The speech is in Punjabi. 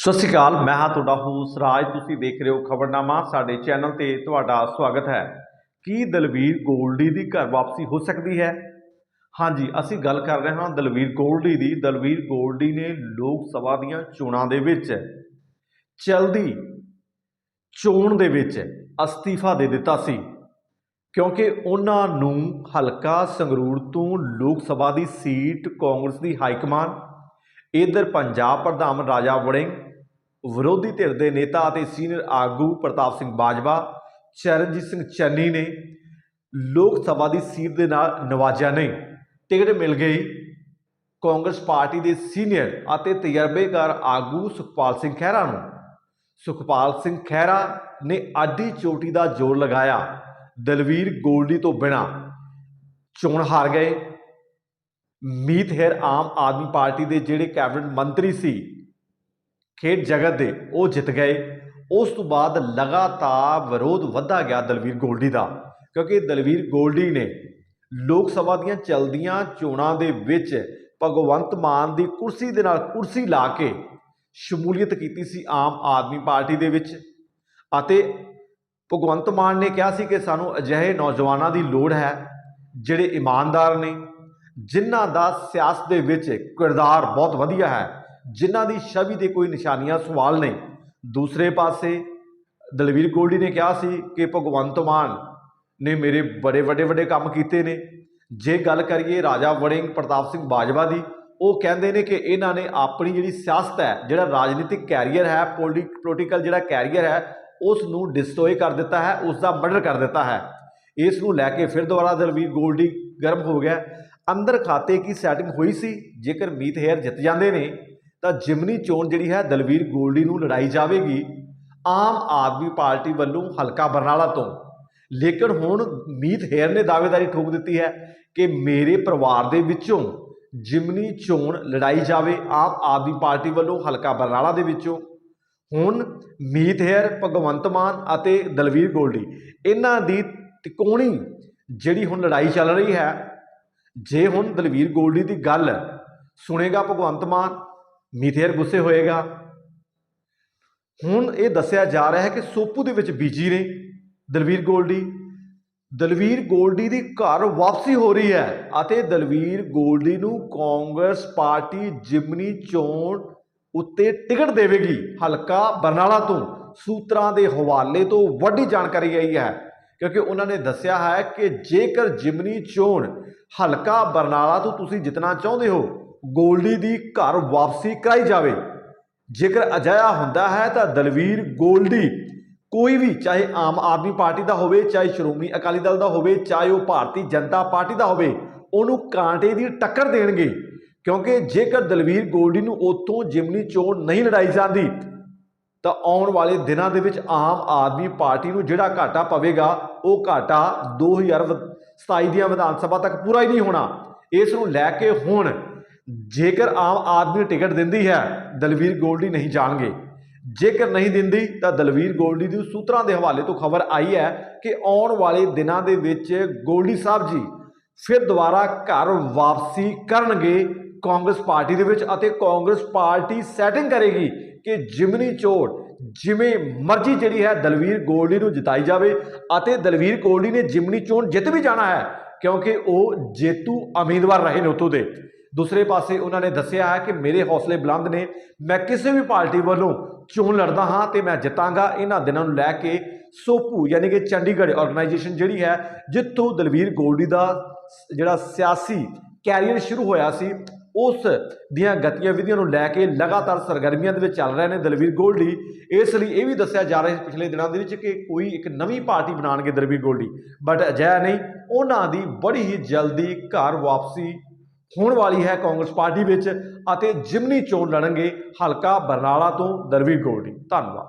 ਸਤਿ ਸ਼੍ਰੀ ਅਕਾਲ, ਮੈਂ ਹਾਂ ਤੁਹਾਡਾ ਹੋਸਟ ਰਾਜ। ਤੁਸੀਂ ਦੇਖ ਰਹੇ ਹੋ ਖਬਰਨਾਮਾ, ਸਾਡੇ ਚੈਨਲ ਤੇ ਤੁਹਾਡਾ ਸਵਾਗਤ ਹੈ। ਕੀ ਦਲਵੀਰ ਗੋਲਡੀ ਦੀ ਘਰ ਵਾਪਸੀ ਹੋ ਸਕਦੀ ਹੈ? ਹਾਂਜੀ, ਅਸੀਂ ਗੱਲ ਕਰ ਰਹੇ ਹਾਂ ਦਲਵੀਰ ਗੋਲਡੀ ਦੀ। ਦਲਵੀਰ ਗੋਲਡੀ ਨੇ ਲੋਕ ਸਭਾ ਦੀਆਂ ਚੋਣਾਂ ਦੇ ਵਿੱਚ ਚਲਦੀ ਚੋਣ ਦੇ ਵਿੱਚ ਅਸਤੀਫਾ ਦੇ ਦਿੱਤਾ ਸੀ। ਕਿਉਂਕਿ ਉਹਨਾਂ ਨੂੰ ਹਲਕਾ ਸੰਗਰੂਰ ਤੋਂ ਲੋਕ ਸਭਾ ਦੀ ਸੀਟ ਕਾਂਗਰਸ ਦੀ ਹਾਈ ਹਾਈਕਮਾਨ, ਇਧਰ ਪੰਜਾਬ ਪ੍ਰਧਾਨ ਰਾਜਾ ਵੜਿੰਗ ਵਿਰੋਧੀ ਧਿਰ ਦੇ ਨੇਤਾ ਅਤੇ ਸੀਨੀਅਰ ਆਗੂ ਪ੍ਰਤਾਪ ਸਿੰਘ ਬਾਜਵਾ, ਚਰਨਜੀਤ ਸਿੰਘ ਚੰਨੀ ਨੇ ਲੋਕ ਸਭਾ ਦੀ ਸੀਟ ਦੇ ਨਾਲ ਨਵਾਜਿਆ ਨਹੀਂ। ਟਿਕਟ ਮਿਲ ਗਈ। ਕਾਂਗਰਸ ਪਾਰਟੀ ਦੇ ਸੀਨੀਅਰ ਅਤੇ ਤਜਰਬੇਕਾਰ ਆਗੂ ਸੁਖਪਾਲ ਸਿੰਘ ਖਹਿਰਾ ਨੂੰ। ਸੁਖਪਾਲ ਸਿੰਘ ਖਹਿਰਾ ਨੇ ਆਡੀ ਚੋਟੀ ਦਾ ਜ਼ੋਰ ਲਗਾਇਆ। ਦਲਵੀਰ ਗੋਲਡੀ ਤੋਂ ਬਿਨਾ ਚੋਣ ਹਾਰ ਗਏ। ਮੀਤ ਹੈਰ ਆਮ ਆਦਮੀ ਪਾਰਟੀ ਦੇ ਜਿਹੜੇ ਕੈਬਨਿਟ ਮੰਤਰੀ ਸੀ ਖੇਡ ਜਗਤ ਦੇ ਉਹ ਜਿੱਤ ਗਏ। ਉਸ ਤੋਂ ਬਾਅਦ ਲਗਾਤਾਰ ਵਿਰੋਧ ਵਧਦਾ ਗਿਆ ਦਲਵੀਰ ਗੋਲਡੀ ਦਾ, ਕਿਉਂਕਿ ਦਲਵੀਰ ਗੋਲਡੀ ਨੇ ਲੋਕ ਸਭਾ ਦੀਆਂ ਚਲਦੀਆਂ ਚੋਣਾਂ ਦੇ ਵਿੱਚ ਭਗਵੰਤ ਮਾਨ ਦੀ ਕੁਰਸੀ ਦੇ ਨਾਲ ਕੁਰਸੀ ਲਾ ਕੇ ਸ਼ਮੂਲੀਅਤ ਕੀਤੀ ਸੀ ਆਮ ਆਦਮੀ ਪਾਰਟੀ ਦੇ ਵਿੱਚ। ਅਤੇ ਭਗਵੰਤ ਮਾਨ ਨੇ ਕਿਹਾ ਸੀ ਕਿ ਸਾਨੂੰ ਅਜਿਹੇ ਨੌਜਵਾਨਾਂ ਦੀ ਲੋੜ ਹੈ, ਜਿਹੜੇ ਇਮਾਨਦਾਰ ਨੇ, ਜਿਨ੍ਹਾਂ ਦਾ ਸਿਆਸਤ ਦੇ ਵਿੱਚ ਕਿਰਦਾਰ ਬਹੁਤ ਵਧੀਆ ਹੈ। ਜਿਨ੍ਹਾਂ ਦੀ ਛਵੀ ਦੇ ਕੋਈ ਨਿਸ਼ਾਨੀਆਂ, ਸਵਾਲ ਨਹੀਂ ਦੂਸਰੇ ਪਾਸੇ, ਦਲਵੀਰ ਗੋਲਡੀ ਨੇ ਕਿਹਾ ਸੀ ਕਿ ਭਗਵੰਤ ਮਾਨ ਨੇ ਮੇਰੇ ਬੜੇ ਵੱਡੇ ਵੱਡੇ ਕੰਮ ਕੀਤੇ ਨੇ। ਜੇ ਗੱਲ ਕਰੀਏ ਰਾਜਾ ਵੜਿੰਗ ਪ੍ਰਤਾਪ ਸਿੰਘ ਬਾਜਵਾ ਦੀ, ਉਹ ਕਹਿੰਦੇ ਨੇ ਕਿ ਇਹਨਾਂ ਨੇ ਆਪਣੀ ਜਿਹੜੀ ਸਿਆਸਤ ਹੈ, ਜਿਹੜਾ ਰਾਜਨੀਤਿਕ ਕੈਰੀਅਰ ਹੈ ਪੋਲੀਟੀਕਲ ਜਿਹੜਾ ਕੈਰੀਅਰ ਹੈ, ਉਸ ਨੂੰ ਡਿਸਟਰੋਏ ਕਰ ਦਿੱਤਾ ਹੈ, ਉਸ ਦਾ ਮਰਡਰ ਕਰ ਦਿੱਤਾ ਹੈ। ਇਸ ਨੂੰ ਲੈ ਕੇ ਫਿਰ ਦੁਬਾਰਾ ਦਲਵੀਰ ਗੋਲਡੀ ਗਰਮ ਹੋ ਗਿਆ। ਅੰਦਰ ਖਾਤੇ ਕੀ ਸੈਟਿੰਗ ਹੋਈ ਸੀ? ਜੇਕਰ ਮੀਤ ਹੇਅਰ ਜਿੱਤ ਜਾਂਦੇ ਨੇ ਤਾਂ ਜਿਮਨੀ ਚੋਣ ਜਿਹੜੀ ਹੈ ਦਲਵੀਰ ਗੋਲਡੀ ਨੂੰ ਲੜਾਈ ਜਾਵੇਗੀ ਆਮ ਆਦਮੀ ਪਾਰਟੀ ਵੱਲੋਂ ਹਲਕਾ ਬਰਨਾਲਾ ਤੋਂ। ਲੇਕਿਨ ਹੁਣ ਮੀਤ ਹੇਰ ਨੇ ਦਾਅਵੇਦਾਰੀ ਠੋਕ ਦਿੱਤੀ ਹੈ ਕਿ ਮੇਰੇ ਪਰਿਵਾਰ ਦੇ ਵਿੱਚੋਂ ਜਿਮਨੀ ਚੋਣ ਲੜਾਈ ਜਾਵੇ ਆਮ ਆਦਮੀ ਪਾਰਟੀ ਵੱਲੋਂ ਹਲਕਾ ਬਰਨਾਲਾ ਦੇ ਵਿੱਚੋਂ। ਹੁਣ ਮੀਤ ਹੇਅਰ, ਭਗਵੰਤ ਮਾਨ ਅਤੇ ਦਲਵੀਰ ਗੋਲਡੀ, ਇਹਨਾਂ ਦੀ ਤਿਕੋਣੀ ਜਿਹੜੀ ਹੁਣ ਲੜਾਈ ਚੱਲ ਰਹੀ ਹੈ, ਜੇ ਹੁਣ ਦਲਵੀਰ ਗੋਲਡੀ ਦੀ ਗੱਲ ਸੁਣੇਗਾ ਭਗਵੰਤ ਮਾਨ ਮੀਥੇਰ ਗੁੱਸੇ ਹੋਏਗਾ। ਹੁਣ ਇਹ ਦੱਸਿਆ ਜਾ ਰਿਹਾ ਹੈ ਕਿ ਸੋਪੂ ਦੇ ਵਿੱਚ ਬੀਜੀ ਨੇ ਦਲਵੀਰ ਗੋਲਡੀ। ਦਲਵੀਰ ਗੋਲਡੀ ਦੀ ਘਰ ਵਾਪਸੀ ਹੋ ਰਹੀ ਹੈ ਅਤੇ ਦਲਵੀਰ ਗੋਲਡੀ ਨੂੰ ਕਾਂਗਰਸ ਪਾਰਟੀ ਜਿਮਨੀ ਚੋਣ ਉੱਤੇ ਟਿਕਟ ਦੇਵੇਗੀ। ਹਲਕਾ ਬਰਨਾਲਾ ਤੋਂ ਸੂਤਰਾਂ ਦੇ ਹਵਾਲੇ ਤੋਂ ਵੱਡੀ ਜਾਣਕਾਰੀ ਆਈ ਹੈ ਕਿਉਂਕਿ ਉਹਨਾਂ ਨੇ ਦੱਸਿਆ ਹੈ ਕਿ ਜੇਕਰ ਜਿਮਨੀ ਚੋਣ ਹਲਕਾ ਬਰਨਾਲਾ ਤੋਂ ਤੁਸੀਂ ਜਿੱਤਣਾ ਚਾਹੁੰਦੇ ਹੋ ਗੋਲਡੀ ਦੀ ਘਰ ਵਾਪਸੀ ਕਰਾਈ ਜਾਵੇ। ਜੇਕਰ ਅਜਿਹਾ ਹੁੰਦਾ ਹੈ ਤਾਂ ਦਲਵੀਰ ਗੋਲਡੀ ਕੋਈ ਵੀ, ਚਾਹੇ ਆਮ ਆਦਮੀ ਪਾਰਟੀ ਦਾ ਹੋਵੇ, ਚਾਹੇ ਸ਼੍ਰੋਮਣੀ ਅਕਾਲੀ ਦਲ ਦਾ ਹੋਵੇ, ਚਾਹੇ ਉਹ ਭਾਰਤੀ ਜਨਤਾ ਪਾਰਟੀ ਦਾ ਹੋਵੇ, ਉਹਨੂੰ ਕਾਂਟੇ ਦੀ ਟੱਕਰ ਦੇਣਗੇ। ਕਿਉਂਕਿ ਜੇਕਰ ਦਲਵੀਰ ਗੋਲਡੀ ਨੂੰ ਉਤੋਂ ਜਿਮਨੀ ਚੋਣ ਨਹੀਂ ਲੜਾਈ ਜਾਂਦੀ, ਤਾਂ ਆਉਣ ਵਾਲੇ ਦਿਨਾਂ ਦੇ ਵਿੱਚ ਆਮ ਆਦਮੀ ਪਾਰਟੀ ਨੂੰ ਜਿਹੜਾ ਘਾਟਾ ਪਵੇਗਾ, ਉਹ ਘਾਟਾ 2027 ਦੀਆਂ ਵਿਧਾਨ ਸਭਾ ਤੱਕ ਪੂਰਾ ਹੀ ਨਹੀਂ ਹੋਣਾ। ਇਸ ਨੂੰ ਲੈ ਕੇ ਹੁਣ ਜੇਕਰ ਆਮ ਆਦਮੀ ਟਿਕਟ ਦਿੰਦੀ ਹੈ, ਦਲਵੀਰ ਗੋਲਡੀ ਨਹੀਂ ਜਾਣਗੇ। ਜੇਕਰ ਨਹੀਂ ਦਿੰਦੀ, ਤਾਂ ਦਲਵੀਰ ਗੋਲਡੀ ਦੀ ਸੂਤਰਾਂ ਦੇ ਹਵਾਲੇ ਤੋਂ ਖਬਰ ਆਈ ਹੈ ਕਿ ਆਉਣ ਵਾਲੇ ਦਿਨਾਂ ਦੇ ਵਿੱਚ ਗੋਲਡੀ ਸਾਹਿਬ ਜੀ ਫਿਰ ਦੁਬਾਰਾ ਘਰ ਵਾਪਸੀ ਕਰਨਗੇ। ਕਾਂਗਰਸ ਪਾਰਟੀ ਦੇ ਵਿੱਚ ਅਤੇ ਕਾਂਗਰਸ ਪਾਰਟੀ ਸੈਟਿੰਗ ਕਰੇਗੀ ਕਿ ਜਿਮਨੀ ਚੋਣ ਜਿਵੇਂ ਮਰਜ਼ੀ ਜਿਹੜੀ ਹੈ ਦਲਵੀਰ ਗੋਲਡੀ ਨੂੰ ਜਿਤਾਈ ਜਾਵੇ ਅਤੇ ਦਲਵੀਰ ਗੋਲਡੀ ਨੇ ਜਿਮਨੀ ਚੋਣ ਜਿੱਤ ਵੀ ਜਾਣਾ ਹੈ, ਕਿਉਂਕਿ ਉਹ ਜੇਤੂ ਉਮੀਦਵਾਰ ਰਹੇ ਨੇ ਉੱਥੋਂ ਦੇ। ਦੂਸਰੇ ਪਾਸੇ ਉਹਨਾਂ ਨੇ ਦੱਸਿਆ ਹੈ ਕਿ ਮੇਰੇ ਹੌਸਲੇ ਬੁਲੰਦ ਨੇ। ਮੈਂ ਕਿਸੇ ਵੀ ਪਾਰਟੀ ਵੱਲੋਂ ਚੋਣ ਲੜਦਾ ਹਾਂ ਤੇ ਮੈਂ ਜਿੱਤਾਂਗਾ। ਇਹਨਾਂ ਦਿਨਾਂ ਨੂੰ ਲੈ ਕੇ ਸੋਪੂ ਯਾਨੀ ਕਿ ਚੰਡੀਗੜ੍ਹ ਆਰਗੇਨਾਈਜੇਸ਼ਨ ਜਿਹੜੀ ਹੈ, ਜਿੱਥੋਂ ਦਲਵੀਰ ਗੋਲਡੀ ਦਾ ਜਿਹੜਾ ਸਿਆਸੀ ਕੈਰੀਅਰ ਸ਼ੁਰੂ ਹੋਇਆ ਸੀ, ਉਸ ਦੀਆਂ ਗਤੀਵਿਧੀਆਂ ਨੂੰ ਲੈ ਕੇ ਲਗਾਤਾਰ ਸਰਗਰਮੀਆਂ ਦੇ ਵਿੱਚ ਚੱਲ ਰਹੇ ਨੇ ਦਲਵੀਰ ਗੋਲਡੀ। ਇਸ ਲਈ ਇਹ ਵੀ ਦੱਸਿਆ ਜਾ ਰਿਹਾ ਸੀ ਪਿਛਲੇ ਦਿਨਾਂ ਦੇ ਵਿੱਚ ਕਿ ਕੋਈ ਇੱਕ ਨਵੀਂ ਪਾਰਟੀ ਬਣਾਉਣਗੇ ਦਲਵੀਰ ਗੋਲਡੀ। ਬਟ ਅਜਿਹਾ ਨਹੀਂ, ਉਹਨਾਂ ਦੀ ਬੜੀ ਹੀ ਜਲਦੀ ਘਰ ਵਾਪਸੀ ਹੋਣ ਵਾਲੀ ਹੈ ਕਾਂਗਰਸ ਪਾਰਟੀ ਵਿੱਚ ਅਤੇ ਜਿਮਨੀ ਚੋਣ ਲੜਨਗੇ ਹਲਕਾ ਬਰਨਾਲਾ ਤੋਂ ਦਰਵੀਰ ਗੋਲਡੀ। ਧੰਨਵਾਦ।